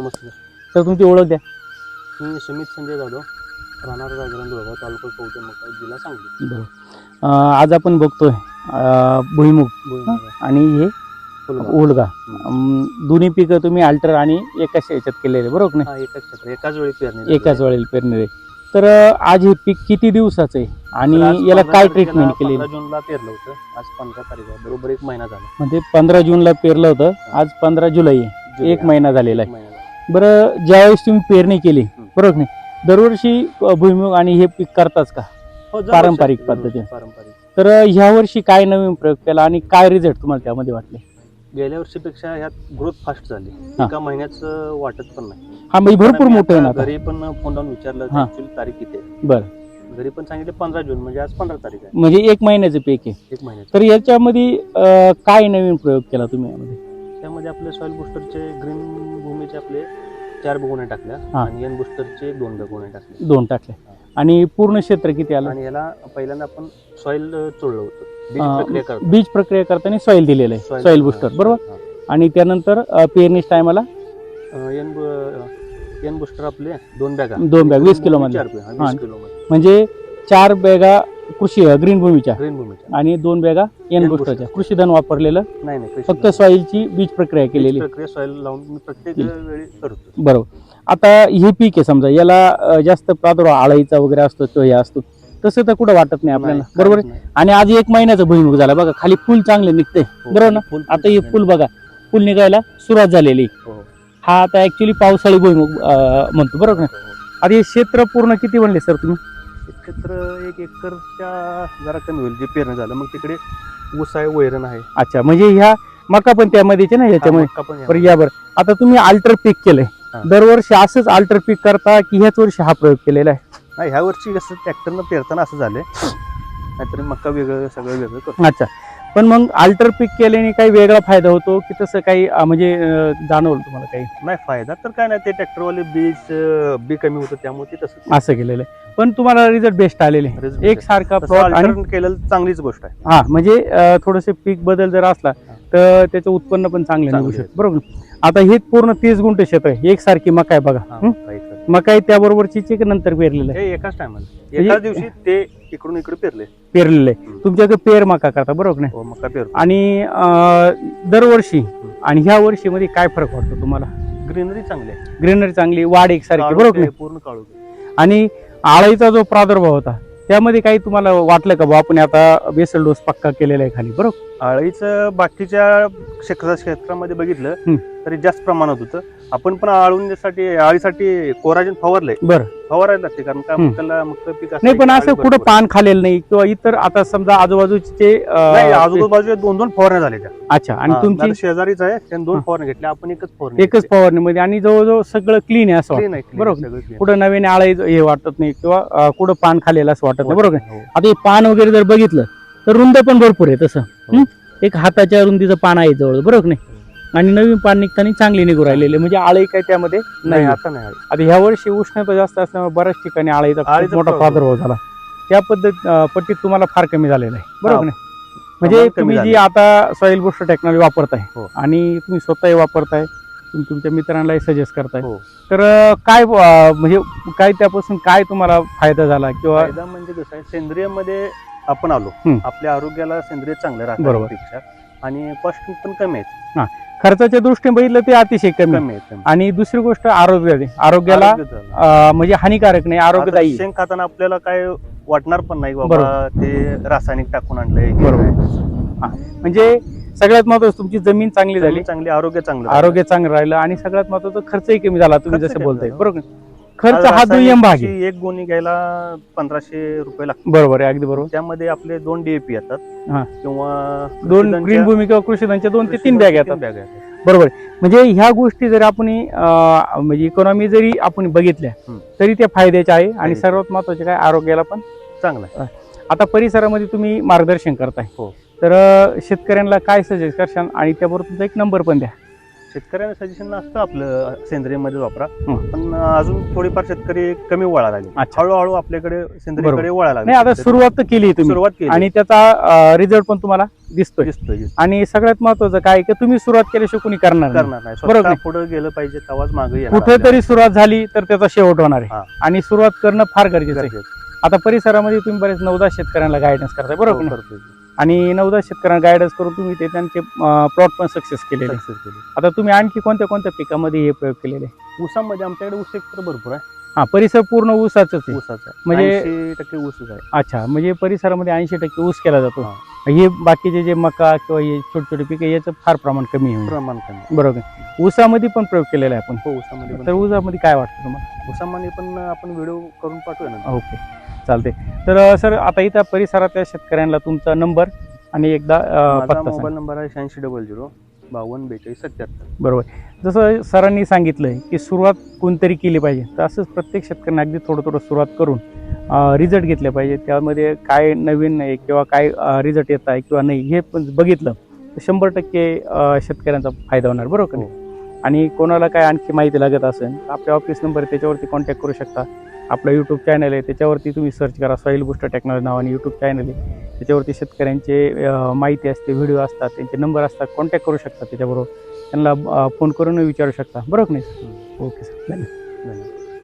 नमस्कार. तर तुमची ओळख द्या. मी सुमित संजय जाधव राहणार राजगरण दुळगाव तालुका कवटे मका जिल्हा सांगली. बरं. अं, आज आपण बघतोय अं, भुईमुग भुईमुग, आणि हे फुलबाग. ओलगा. अं, दोन्ही पिकं तुम्ही अल्टर आणि एकाच याच्यात केलेले बरोबर की नाही? हा एकाच क्षेत्र एकाच वेळी पेरणी एकाच वेळेला पेरलेले तर अं, आज हे पीक किती दिवसाचं आहे? आणि याला काय ट्रीटमेंट केलेली पंधरा जूनला पेरलं होतं. आज पंधरा तारीख आहे. बरोबर एक महिना झाला. म्हणजे पंधरा जूनला पेरलं होतं. आज पंधरा जुलै आहे. एक महिना झालेला आहे. महिना. बरं ज्यावेळेस तुम्ही पेरणी केली बरोबर नाही? दरवर्षी भुईमुग आणि हे पीक करताच का? हो, पारंपरिक पद्धतीने. पारंपरिक. तर ह्या वर्षी काय नवीन प्रयोग केला आणि काय रिझल्ट तुम्हाला त्यामध्ये वाटले? गेल्या वर्षीपेक्षा ह्यात ग्रोथ फास्ट झाली. एका महिन्याचं वाटत पण नाही. हा म्हणजे भरपूर मोठं आहे ना आता. घरी पण फोन लावून विचारलं हा. तारीख किती आहे? बरं. घरी पण सांगितले पंधरा जून म्हणजे आज पंधरा तारीख आहे. म्हणजे एक महिन्याचं पीक आहे. एक महिन्याचं. तर याच्यामध्ये अं, काय नवीन प्रयोग केला तुम्ही यामध्ये? त्यामध्ये आपले सॉइल बुस्टरचे ग्रीन भूमीचे आपले चार बगुण्या टाकल्या हा. आणि एन बुस्टरचे दोन बगुण्या टाकल्या दोन टाकले. आणि पूर्ण क्षेत्र किती आलं? आणि याला पहिल्यांदा आपण सॉइल चोळलं होतं. बीज अं, प्रक्रिया करतो बीज प्रक्रिया करताना सॉईल दिलेलं आहे. सॉईल बुस्टर बरोबर? आणि त्यानंतर अं, पेरणीच टायमाला. एन एन बुस्टर आपले दोन बॅगा. दोन bag, 20 किलो मधले. चार bag, हा, हा. 20 किलो मध्ये म्हणजे चार बॅगा कृषी ग्रीन भूमीच्या. ग्रीन भूमीच्या. आणि दोन बॅगा एन बुस्टरच्या booster. कृषीधन वापरलेलं नाही नाही फक्त सॉईलची बीज प्रक्रिया केलेली. प्रक्रिया सॉइल लावून मी प्रत्येक केली. वेळी करतो बरोबर. आता हे पीक आहे समजा याला अं, जास्त प्रादुर्भाव आळाईचा वगैरे असतो तो हे असतो. तसं तर कुठं वाटत नाही आपल्याला. नाही, बरोबर? आहे? नाही. आणि आज एक महिन्याचा भुईमुग झाला. बघा खाली फुल चांगले निघते हो, बरोबर ना? फुल- आता हे फुल बघा फुल निघायला सुरुवात झालेली. हो, हा आता ऍक्च्युली पावसाळी भुईमुग अं, म्हणतो. बरोबर ना? हो, हो. आता हे क्षेत्र पूर्ण किती म्हणले सर तुम्ही? क्षेत्र एक एकरच्या जरा कमी होईल जे पेरणं झालं मग तिकडे ऊस आहे वैरण आहे. अच्छा म्हणजे ह्या मका पण त्यामध्येच आहे ना ह्याच्यामध्ये? हा, मका पण बरं आहे. या बरं. आता तुम्ही अल्टर पीक केलंय. हा. दरवर्षी असंच अल्टर पीक करता की ह्याच वर्षी हा प्रयोग केलेला आहे? नाही ह्या वर्षी कसं ट्रॅक्टरनं पेरताना असं झालंय. नाहीतर मका वेगळं सगळं वेगळं करतो. अच्छा. पण मग अल्टर पीक केल्याने काही वेगळा फायदा होतो की तसं काही अं, म्हणजे अं, जाणवलं तुम्हाला काही? नाही फायदा तर काय नाही ते ट्रॅक्टरवाले बीज अं, बी कमी होतं त्यामुळे ते तसं असं केलेलं आहे. पण तुम्हाला रिझल्ट बेस्ट आलेले. Result एक. सारखा तसं प्लॉट आणि alternate केलेलं चांगलीच गोष्ट आहे. हा म्हणजे थोडस पीक बदल जर असला तर त्याचं उत्पन्न पण चांगलं निघू चांगलं शकतं. बरोबर. आता हे पूर्ण तीस गुंठ क्षेत्र आहे. एक सारखी मका आहे बघा. हा, हं? right. मकाई त्याबरोबरची चिक नंतर पेरलेलं आहे. हे एकाच टायमाला एकाच दिवशी ते इकडून इकडे पेरले. पेरलेलं आहे. तुमच्याकडे पेर मका करता बरोबर नाही? हो मका पेरतो. आणि अं, दरवर्षी आणि ह्या वर्षी मध्ये काय फरक वाटतो तुम्हाला? ग्रीनरी चांगली आहे. ग्रीनरी चांगली वाढ एकसारखी काळोख बरोबर आहे, नाही? पूर्ण काळू आणि आळाईचा जो प्रादुर्भाव होता त्यामध्ये काही तुम्हाला वाटलं का बा आपण आता बेसल डोस पक्का केलेला आहे खाली बरोबर? आळीचं बाकीच्या क्षेत्र क्षेत्रामध्ये बघितलं हं. तरी जास्त प्रमाणात होतं. आपण पण आळूसाठी आळीसाठी कोराजन फवारलंय बरं फवारायला लागते कारण का. त्याला मग पीक असं नाही पण असं आळी कुठं. पान खालेलं नाही किंवा इतर आता समजा आजूबाजूचे नाही आजूबाजूला दोन दोन फवारण्या झाल्या त्या अच्छा आणि तुमची शेजारीच आहे त्याने दोन हा. फवारण्या घेतल्या आपण एकच फवारणी एकच फवारणीमध्ये आणि जवळजवळ सगळं क्लीन आहे असं वाटतं बरोबर. कुठं नवीन आळाई हे वाटत नाही किंवा अं, कुठं पान खालेलं असं वाटत नाही बरोबर? हो. आता हे पान वगैरे जर बघितलं तर रुंद पण भरपूर आहे तसं हो. हं? एक हाताच्या रुंदीचं पान आहे जवळ बरोबर की नाही आणि नवीन पान निघताना चांगली निघू राहिलेले म्हणजे आळी काय त्यामध्ये नाही नाही आता नाही आळी. आता ह्या वर्षी उष्णता जास्त असल्यामुळे बऱ्याच ठिकाणी आळीचा खूप आळीचा मोठा प्रादुर्भाव. प्रादुर्भाव झाला त्या पद्धत अं, पट्टीत तुम्हाला फार कमी झालेला आहे बरोबर हा. नाही म्हणजे प्रमाण कमी तुम्ही जी झालं. आता सॉइल बुस्टर टेक्नॉलॉजी वापरताय हो. आणि तुम्ही स्वतःही वापरताय तुम्ही तुमच्या मित्रांनाही सजेस्ट करताय हो. तर अं, काय अं, म्हणजे काय त्यापासून काय तुम्हाला फायदा झाला किंवा फायदा म्हणजे कसं आहे सेंद्रियमध्ये आपण आलो. आपल्या आरोग्याला सेंद्रिय चांगलं बरोबर. आणि कॉस्ट पण कमी आहेत खर्चाच्या दृष्टीने बघितलं ते अतिशय कमी. आणि दुसरी गोष्ट आरोग्य आरोग्याला आरोग्य झालं. अं, म्हणजे हानिकारक नाही आरोग्यदायी आता शेण खाताना आपल्याला काय वाटणार पण नाही बाबा ते रासायनिक टाकून आणलंय बरोबर. म्हणजे सगळ्यात महत्वाचं तुमची जमीन चांगली झाली चांगली आरोग्य चांगलं आरोग्य चांगलं राहिलं आणि सगळ्यात महत्वाचं खर्चही कमी झाला तुम्ही खर्च जसं कमी बोलताय झाला. बरोबर. खर्च हा दुय्यम भाग आहे एक गोणी घ्यायला पंधराशे रुपये लागतात बरोबर आहे अगदी बरोबर त्यामध्ये आपले दोन डीएपी येतात हा. किंवा दोन कृषीधनच्या- ग्रीन भूमी किंवा कृषीधनच्या दोन ते तीन बॅग येतात येतात. बरोबर आहे. म्हणजे ह्या गोष्टी जर आपण अं, म्हणजे इकॉनॉमी जरी आपण बघितल्या हम्म. तरी त्या फायद्याच्या आहे आणि फायद्याच्या. सर्वात महत्त्वाचे काय आरोग्याला पण चांगलं आहे आता परिसरामध्ये तुम्ही मार्गदर्शन करताय हो. तर अं, शेतकऱ्यांना काय सजेस्ट करशाल आणि त्याबरोबर तुमचा एक नंबर पण द्या शेतकऱ्यांना सजेशन असतं आपलं सेंद्रियमध्ये वापरा. पण अजून थोडीफार शेतकरी कमी वळा लागले. हळूहळू आपल्याकडे सेंद्रियकडे वळा लागले नाही आता सुरुवात केली तुम्ही सुरुवात केली आणि त्याचा रिझल्ट पण तुम्हाला दिसतोय दिसतोय. आणि सगळ्यात महत्वाचं काय की तुम्ही सुरुवात केल्याशिवाय कोणी करणार. करणार नाही बरोबर. पुढे गेलं पाहिजे तेव्हाच मागे कुठेतरी सुरुवात झाली तर त्याचा शेवट होणार. आहे आणि सुरुवात करणं फार गरजेचं आहे. आता परिसरामध्ये तुम्ही बरेच नवदा शेतकऱ्यांना गायडन्स करताय बरोबर हो. आणि नवदा शेतकऱ्यांना गायडन्स करून तुम्ही ते त्यांचे प्लॉट पण सक्सेस केली. आता तुम्ही आणखी कोणत्या कोणत्या पिकामध्ये हे प्रयोग केलेले? ऊसामध्ये आमच्याकडे ऊस क्षेत्र भरपूर आहे. हा परिसर पूर्ण ऊसाच आहे. ऊसाचा म्हणजे- टक्के ऊसच आहे. अच्छा म्हणजे परिसरामध्ये ऐंशी टक्के ऊस केला जातो. हा. हे बाकीचे जे मका किंवा हे छोटे छोटे पिके याचं फार प्रमाण कमी आहे. प्रमाण कमी बरोबर. ऊसामध्ये पण प्रयोग केलेला आहे आपण. हो ऊसामध्ये तर ऊसामध्ये काय वाटतं तुम्हाला? ऊसामध्ये पण आपण व्हिडिओ करून पाठवूया ना ओके. चालते. तर सर आता इथं परिसरातल्या शेतकऱ्यांना तुमचा नंबर आणि एकदा पत्ता मोबाईल नंबर आहे शहाऐंशी डबल झिरो बावन्न बेचाळीस सत्याहत्तर. बरोबर. जसं सरांनी सांगितलंय की सुरुवात कोणतरी केली पाहिजे तर असंच प्रत्येक शेतकऱ्यांना अगदी थोडं थोडं सुरुवात करून रिझल्ट घेतले पाहिजे. त्यामध्ये काय नवीन आहे किंवा काय रिझल्ट येत आहे किंवा नाही हे पण बघितलं तर शंभर टक्के शेतकऱ्यांचा फायदा होणार. बरोबर का नाही? आणि कोणाला काय आणखी माहिती लागत असेल आपल्या ऑफिस नंबर आहे त्याच्यावरती कॉन्टॅक्ट करू शकता. आपलं यूट्यूब चॅनल आहे त्याच्यावरती तुम्ही सर्च करा सॉईल बुस्टर टेक्नॉलॉजी नावाने यूट्यूब चॅनल आहे. त्याच्यावरती शेतकऱ्यांचे माहिती असते व्हिडिओ असतात त्यांचे नंबर असतात कॉन्टॅक्ट करू शकता त्याच्याबरोबर. त्यांना फोन करून विचारू शकता. बरोबर नाही? ओके सर धन्यवाद.